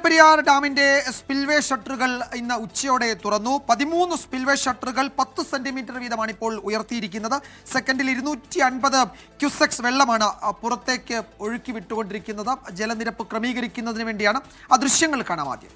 മുല്ലപ്പെരിയാർ ഡാമിന്റെ സ്പിൽവേ ഷട്ടറുകൾ ഇന്ന് ഉച്ചയോടെ തുറന്നു. പതിമൂന്ന് സ്പിൽവേ ഷട്ടറുകൾ പത്ത് സെന്റിമീറ്റർ വീതമാണ് ഇപ്പോൾ ഉയർത്തിയിരിക്കുന്നത്. സെക്കൻഡിൽ ഇരുന്നൂറ്റി അൻപത് ക്യുസെക്സ് വെള്ളമാണ് പുറത്തേക്ക് ഒഴുക്കി വിട്ടുകൊണ്ടിരിക്കുന്നത്. ജലനിരപ്പ് ക്രമീകരിക്കുന്നതിന് വേണ്ടിയാണ് ആ ദൃശ്യങ്ങൾ കാണാം ആദ്യം.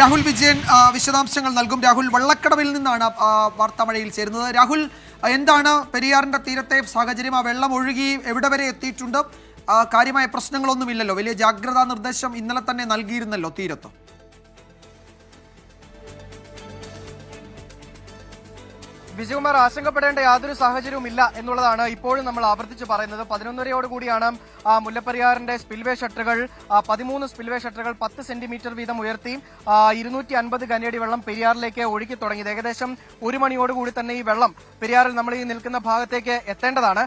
രാഹുൽ വിജയൻ വിശദാംശങ്ങൾ നൽകും. രാഹുൽ വള്ളക്കടവിൽ നിന്നാണ് വാർത്താമഴയിൽ ചേരുന്നത്. രാഹുൽ എന്താണ് പെരിയാറിന്റെ തീരത്തെ സാഹചര്യം? ആ വെള്ളം ഒഴുകി എവിടെ വരെ എത്തിയിട്ടുണ്ട്? കാര്യമായ പ്രശ്നങ്ങളൊന്നുമില്ലല്ലോ. വലിയ ജാഗ്രതാ നിർദ്ദേശം ഇന്നലെ തന്നെ നൽകിയിരുന്നല്ലോ തീരത്ത്. വിജയകുമാർ ആശങ്കപ്പെടേണ്ട യാതൊരു സാഹചര്യവും ഇല്ല എന്നുള്ളതാണ് ഇപ്പോഴും നമ്മൾ ആവർത്തിച്ച് പറയുന്നത്. പതിനൊന്നരയോട് കൂടിയാണ് മുല്ലപ്പെരിയാറിന്റെ സ്പിൽവേ ഷട്ടറുകൾ പതിമൂന്ന് സ്പിൽവേ ഷട്ടറുകൾ പത്ത് സെന്റിമീറ്റർ വീതം ഉയർത്തി ഇരുന്നൂറ്റി അൻപത് ഘനയടി വെള്ളം പെരിയാറിലേക്ക് ഒഴുക്കി തുടങ്ങിയത്. ഏകദേശം ഒരു മണിയോടുകൂടി തന്നെ ഈ വെള്ളം പെരിയാറിൽ നമ്മൾ ഈ നിൽക്കുന്ന ഭാഗത്തേക്ക് എത്തേണ്ടതാണ്.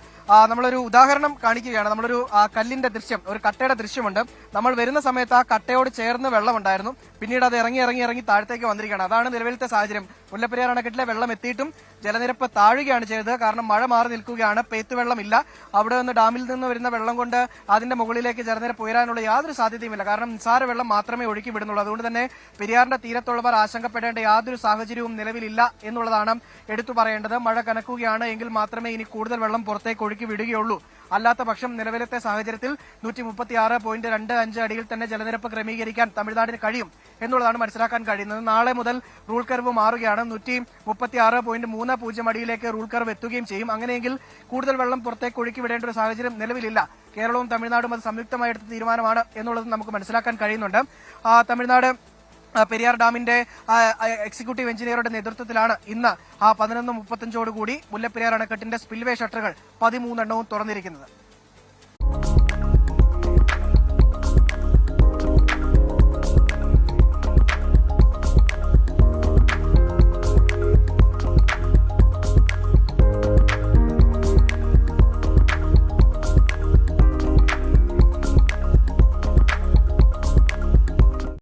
നമ്മളൊരു ഉദാഹരണം കാണിക്കുകയാണ്. നമ്മളൊരു കല്ലിന്റെ ദൃശ്യം ഒരു കട്ടയുടെ ദൃശ്യമുണ്ട്. നമ്മൾ വരുന്ന സമയത്ത് ആ കട്ടയോട് ചേർന്ന് വെള്ളമുണ്ടായിരുന്നു. പിന്നീട് അത് ഇറങ്ങി ഇറങ്ങി ഇറങ്ങി താഴത്തേക്ക് വന്നിരിക്കുകയാണ്. അതാണ് നിലവിലത്തെ സാഹചര്യം. മുല്ലപ്പെരിയാർ അണക്കെട്ടിലെ വെള്ളം എത്തിയിട്ടും ജലനിരപ്പ് താഴുകയാണ് ചെയ്തത്. കാരണം മഴ മാറി നിൽക്കുകയാണ്. പെയ്ത്ത് വെള്ളമില്ല. അവിടെ നിന്ന് ഡാമിൽ നിന്ന് വരുന്ന വെള്ളം കൊണ്ട് അതിന്റെ മുകളിലേക്ക് ജലനിരപ്പ് ഉയരാനുള്ള യാതൊരു സാധ്യതയുമില്ല. കാരണം നിസ്സാര വെള്ളം മാത്രമേ ഒഴുക്കി വിടുന്നുള്ളൂ. അതുകൊണ്ട് തന്നെ പെരിയാറിന്റെ തീരത്തുള്ളവർ ആശങ്കപ്പെടേണ്ട യാതൊരു സാഹചര്യവും നിലവിലില്ല എന്നുള്ളതാണ് എടുത്തു പറയേണ്ടത്. മഴ കനക്കുകയാണ് എങ്കിൽ മാത്രമേ ഇനി കൂടുതൽ വെള്ളം പുറത്തേക്ക് ഒഴുക്കി വിടുകയുള്ളൂ. അല്ലാത്ത പക്ഷം നിലവിലത്തെ സാഹചര്യത്തിൽ നൂറ്റി മുപ്പത്തി ആറ് പോയിന്റ് രണ്ട് അഞ്ച് അടിയിൽ തന്നെ ജലനിരപ്പ് ക്രമീകരിക്കാൻ തമിഴ്നാടിന് കഴിയും എന്നുള്ളതാണ് മനസ്സിലാക്കാൻ കഴിയുന്നത്. നാളെ മുതൽ റൂൾ കർവ് മാറുകയാണ്. നൂറ്റി മുപ്പത്തി ആറ് പോയിന്റ് മൂന്ന് പൂജ്യം അടിയിലേക്ക് റൂൾ കർവ് എത്തുകയും ചെയ്യും. അങ്ങനെയെങ്കിൽ കൂടുതൽ വെള്ളം പുറത്തേക്ക് ഒഴുക്കി വിടേണ്ട ഒരു സാഹചര്യം നിലവിലില്ല. കേരളവും തമിഴ്നാടും അത് സംയുക്തമായി എടുത്ത തീരുമാനമാണ് എന്നുള്ളത് നമുക്ക് മനസ്സിലാക്കാൻ കഴിയുന്നുണ്ട്. തമിഴ്നാട് പെരിയാർ ഡാമിന്റെ എക്സിക്യൂട്ടീവ് എഞ്ചിനീയറുടെ നേതൃത്വത്തിലാണ് ഇന്ന് ആ പതിനൊന്ന് മുപ്പത്തഞ്ചോടുകൂടി മുല്ലപ്പെരിയാർ അണക്കെട്ടിന്റെ സ്പിൽവേ ഷട്ടറുകൾ പതിമൂന്നെണ്ണവും തുറന്നിരിക്കുന്നത്.